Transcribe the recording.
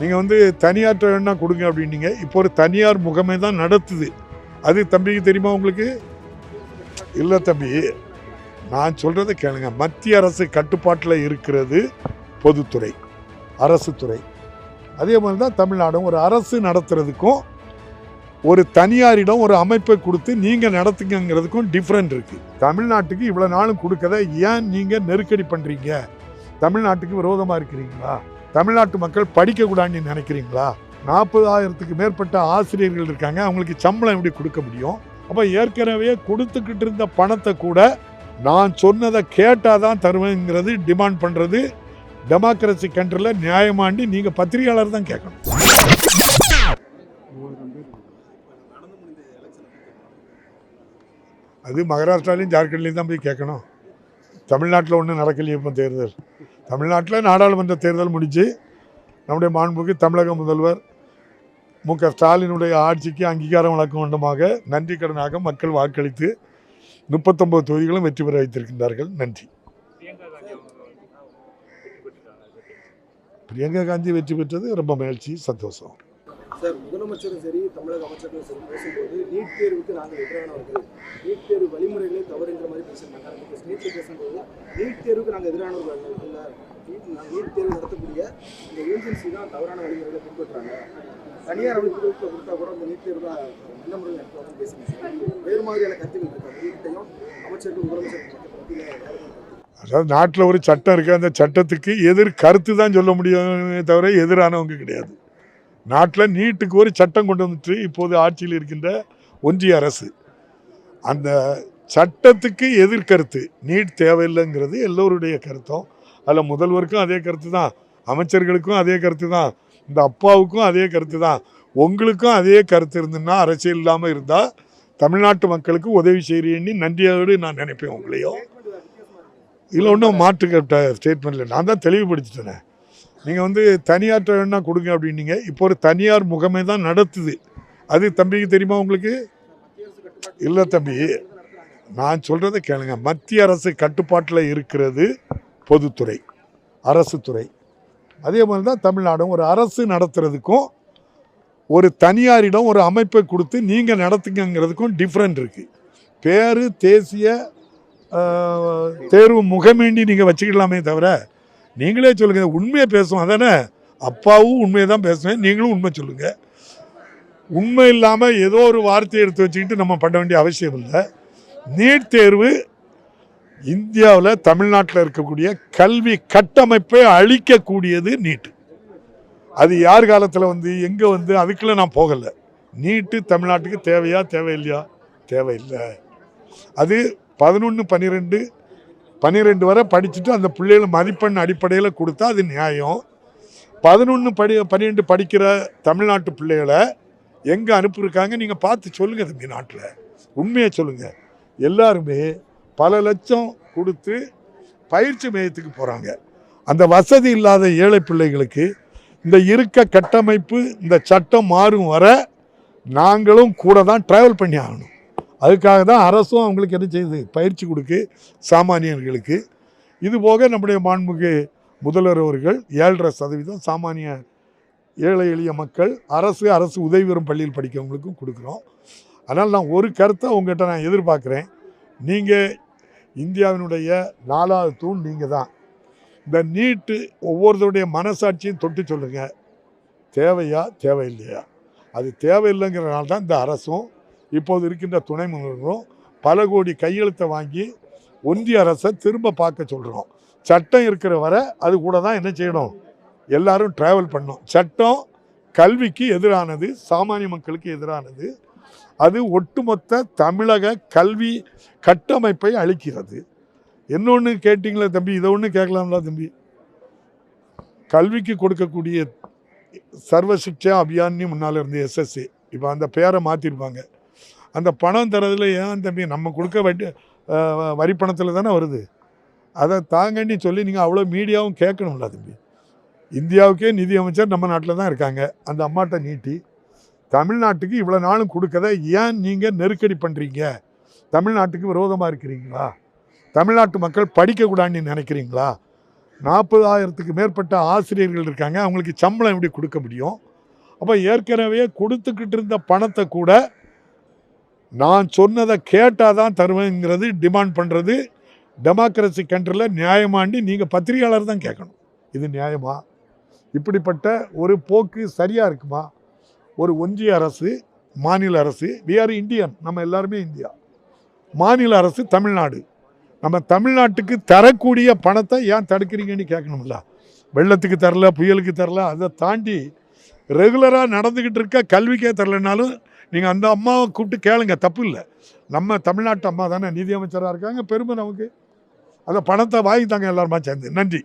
நீங்கள் வந்து தனியார்கிட்ட வேணா கொடுங்க அப்படின்னீங்க. இப்போ ஒரு தனியார் முகமே தான் நடத்துது. அது தம்பிக்கு தெரியுமா உங்களுக்கு? இல்லை தம்பி நான் சொல்கிறத கேளுங்க. மத்திய அரசு கட்டுப்பாட்டில் இருக்கிறது பொதுத்துறை அரசு துறை. அதே மாதிரி தான் தமிழ்நாடும் ஒரு அரசு நடத்துறதுக்கும் ஒரு தனியாரிடம் ஒரு அமைப்பை கொடுத்து நீங்கள் நடத்துங்கிறதுக்கும் டிஃப்ரெண்ட் இருக்குது தமிழ்நாட்டுக்கு இவ்வளோ நாளும் கொடுக்கத ஏன் நீங்கள் நெருக்கடி பண்ணுறீங்க தமிழ்நாட்டுக்கு விரோதமாக இருக்கிறீங்களா? தமிழ்நாட்டு மக்கள் படிக்கக்கூடாதுன்னு நினைக்கிறீங்களா? நாற்பதாயிரத்துக்கு மேற்பட்ட ஆசிரியர்கள் இருக்காங்க. அவங்களுக்கு சம்பளம் எப்படி கொடுக்க முடியும்? அப்போ ஏற்கனவே கொடுத்துக்கிட்டு இருந்த பணத்தை கூட நான் சொன்னதை கேட்டால் தான் தருவேங்கிறது டிமாண்ட் பண்ணுறது டெமோக்ரஸி கண்ட்ரியில் நியாயமாண்டி நீங்கள் பத்திரிகையாளர் தான் கேட்கணும். அது மகாராஷ்டிராலையும் ஜார்க்கண்ட்லேயும் தான் போய் கேட்கணும். தமிழ்நாட்டில் ஒன்றும் நடக்கலையே இப்போ தேர்தல். தமிழ்நாட்டில் நாடாளுமன்ற தேர்தல் முடிஞ்சு நம்முடைய மாண்புக்கு தமிழக முதல்வர் மு க ஸ்டாலினுடைய ஆட்சிக்கு அங்கீகாரம் வழங்க வேண்டுமாக நன்றி கடனாக மக்கள் வாக்களித்து முப்பத்தொன்பது தொகுதிகளும் வெற்றி பெற வைத்திருக்கின்றார்கள். நன்றி. பிரியங்கா காந்தி வெற்றி பெற்றது. ரொம்ப மகிழ்ச்சி சந்தோஷம். சார் முதலமைச்சரும் சரி தமிழக அமைச்சர்களும் சரி பேசும்போது நீட் தேர்வுக்கு நாங்கள் எதிரானவர்கள் நீட் தேர்வு வழிமுறைகளே தவறுன்ற மாதிரி பேசியிருந்தாங்க. அன்னைக்கு ஸ்டேட்ல பேசும்போது நீட் தேர்வுக்கு நாங்கள் எதிரானவர்கள் இல்லை. நீட் நீட் தேர்வு நடத்தக்கூடிய இந்த ஏஜென்சி தான் தவறான வழிமுறைகளை பின்பற்றுறாங்க. தனியார் அமைப்புகளுக்கு கொடுத்தா கூட அந்த நீட் தேர்வு தான் நல்ல முறையில் நடத்துவாங்கன்னு பேசுங்க வேறு மாதிரியான கருத்துக்கள் இருக்காங்க நீட்டையும் அமைச்சர்கள் முதலமைச்சர் அதாவது நாட்டில் ஒரு சட்டம் இருக்குது அந்த சட்டத்துக்கு எதிர் கருத்து தான் சொல்ல முடியுமே தவிர எதிரானவங்க கிடையாது. நாட்டில் நீட்டுக்கு ஒரு சட்டம் கொண்டு வந்துட்டு இப்போது ஆட்சியில் இருக்கின்ற ஒன்றிய அரசு. அந்த சட்டத்துக்கு எதிர்கருத்து நீட் தேவையில்லைங்கிறது எல்லோருடைய கருத்தும். அதில் முதல்வருக்கும் அதே கருத்து தான் அமைச்சர்களுக்கும் அதே கருத்து தான் இந்த அப்பாவுக்கும் அதே கருத்து தான். உங்களுக்கும் அதே கருத்து இருந்துன்னா அரசியல் இல்லாமல் இருந்தால் தமிழ்நாட்டு மக்களுக்கு உதவி செய்கிறேன்னு நன்றியோடு நான் நினைப்பேன் உங்களையும். இல்லை ஒன்றும் மாற்று கட்ட ஸ்டேட்மெண்ட் இல்லை நான் தான் தெளிவுபடுத்திட்டேனே. நீங்கள் வந்து தனியார்கிட்ட வேணா கொடுங்க அப்படின்னீங்க. இப்போ ஒரு தனியார் முகமே தான் நடத்துது. அது தம்பிக்கு தெரியுமா உங்களுக்கு? இல்லை தம்பி. நான் சொல்கிறத கேளுங்க. மத்திய அரசு கட்டுப்பாட்டில் இருக்கிறது பொதுத்துறை அரசு துறை. அதே மாதிரி தான் தமிழ்நாடும். ஒரு அரசு நடத்துறதுக்கும் ஒரு தனியாரிடம் ஒரு அமைப்பை கொடுத்து நீங்கள் நடத்துங்கிறதுக்கும் டிஃப்ரெண்ட் இருக்குது பேர் தேசிய தேர்வு முகமேண்டி நீங்கள் வச்சுக்கலாமே தவிர நீங்களே சொல்லுங்கள் உண்மையை பேசுவோம். அதானே? அப்பாவும் உண்மையை தான் பேசுவேன். நீங்களும் உண்மை சொல்லுங்கள் உண்மை இல்லாமல் ஏதோ ஒரு வார்த்தையை எடுத்து வச்சுக்கிட்டு நம்ம பண்ண வேண்டிய அவசியம் இல்லை. நீட் தேர்வு இந்தியாவில் தமிழ்நாட்டில் இருக்கக்கூடிய கல்வி கட்டமைப்பை அழிக்கக்கூடியது நீட்டு அது யார் காலத்தில் வந்து எங்கே வந்து அதுக்குள்ளே நான் போகலை. நீட்டு தமிழ்நாட்டுக்கு தேவையா தேவையில்லையா? தேவையில்லை. அது பதினொன்று பன்னிரெண்டு பன்னிரெண்டு வரை படிச்சுட்டு அந்த பிள்ளைகளை மதிப்பெண் அடிப்படையில் கொடுத்தா அது நியாயம். பதினொன்று படி பன்னிரெண்டு படிக்கிற தமிழ்நாட்டு பிள்ளைகளை எங்கே அனுப்பியிருக்காங்க நீங்கள் பார்த்து சொல்லுங்கள் தம்பி நாட்டில். உண்மையை சொல்லுங்கள் எல்லாருமே பல லட்சம் கொடுத்து பயிற்சி மையத்துக்கு போகிறாங்க அந்த வசதி இல்லாத ஏழை பிள்ளைகளுக்கு இந்த இருக்க கட்டமைப்பு இந்த சட்டம் மாறும் வர நாங்களும் கூட தான் ட்ராவல் பண்ணி ஆகணும். அதுக்காக தான் அரசும் அவங்களுக்கு என்ன செய்யுது? பயிற்சி கொடுக்கு சாமானியர்களுக்கு. இது போக நம்முடைய மாண்புமிகு முதல்வர் அவர்கள் ஏழரை சதவீதம் சாமானிய ஏழை எளிய மக்கள் அரசு அரசு உதவி பெறும் பள்ளியில் படிக்கிறவங்களுக்கும் கொடுக்குறோம். அதனால் நான் ஒரு கருத்தை உங்கள்கிட்ட நான் எதிர்பார்க்குறேன். நீங்கள் இந்தியாவினுடைய நாலாவது தூண் நீங்கள் தான். இந்த நீட்டு ஒவ்வொருத்தருடைய மனசாட்சியும் தொட்டு சொல்லுங்கள் தேவையா தேவையில்லையா? அது தேவையில்லைங்கிறனால தான் இந்த அரசும் இப்போது இருக்கின்ற துணை முதல்வரும் பல கோடி கையெழுத்தை வாங்கி ஒன்றிய அரசை திரும்ப பார்க்க சொல்கிறோம் சட்டம் இருக்கிற வரை அது கூட தான் என்ன செய்யணும்? எல்லாரும் ட்ராவல் பண்ணோம் சட்டம் கல்விக்கு எதிரானது சாமானிய மக்களுக்கு எதிரானது. அது ஒட்டுமொத்த தமிழக கல்வி கட்டமைப்பை அளிக்கிறது. இன்னொன்று கேட்டிங்களே தம்பி? இதை ஒன்று கேட்கலாம்ல தம்பி? கல்விக்கு கொடுக்கக்கூடிய சர்வ சிக்ஷா அபியான்னு முன்னால் இருந்த எஸ்எஸ்சி இப்போ அந்த பேரை மாற்றிருப்பாங்க அந்த பணம் தரதில் ஏன் தம்பி? நம்ம கொடுக்க வட்டி வரி பணத்தில் தானே வருது. அதை தாங்கன்னு சொல்லி நீங்கள் அவ்வளோ மீடியாவும் கேட்கணும்ல தம்பி. இந்தியாவுக்கே நிதி அமைச்சர் நம்ம நாட்டில் தான் இருக்காங்க. அந்த அம்மாட்ட நீட்டி தமிழ்நாட்டுக்கு இவ்வளோ நாளும் கொடுக்கத ஏன் நீங்கள் நெருக்கடி பண்ணுறீங்க தமிழ்நாட்டுக்கு விரோதமாக இருக்கிறீங்களா? தமிழ்நாட்டு மக்கள் படிக்கக்கூடாதுன்னு நினைக்கிறீங்களா? நாற்பதாயிரத்துக்கு மேற்பட்ட ஆசிரியர்கள் இருக்காங்க. அவங்களுக்கு சம்பளம் எப்படி கொடுக்க முடியும்? அப்போ ஏற்கனவே கொடுத்துக்கிட்டு இருந்த பணத்தை கூட நான் சொன்னதை கேட்டால் தான் தருவேங்கிறது டிமாண்ட் பண்ணுறது டெமோக்ரஸி கண்ட்ரியில் நியாயமாண்டி நீங்கள் பத்திரிகையாளர் தான் கேட்கணும். இது நியாயமா? இப்படிப்பட்ட ஒரு போக்கு சரியாக இருக்குமா? ஒரு ஒன்றிய அரசு மாநில அரசு வி ஆர் இந்தியன் நம்ம எல்லாருமே இந்தியா. மாநில அரசு தமிழ்நாடு. நம்ம தமிழ்நாட்டுக்கு தரக்கூடிய பணத்தை ஏன் தடுக்கிறீங்கன்னு கேட்கணும்ல? வெள்ளத்துக்கு தரல புயலுக்கு தரல அதை தாண்டி ரெகுலராக நடந்துக்கிட்டு இருக்க கல்விக்கே தரலைனாலும் நீங்கள் அந்த அம்மாவை கூப்பிட்டு கேளுங்க தப்பு இல்லை. நம்ம தமிழ்நாட்டு அம்மா தானே நிதியமைச்சராக இருக்காங்க பெருமை நமக்கு. அந்த பணத்தை வாங்கி தாங்க எல்லாருமா சேர்ந்து. நன்றி.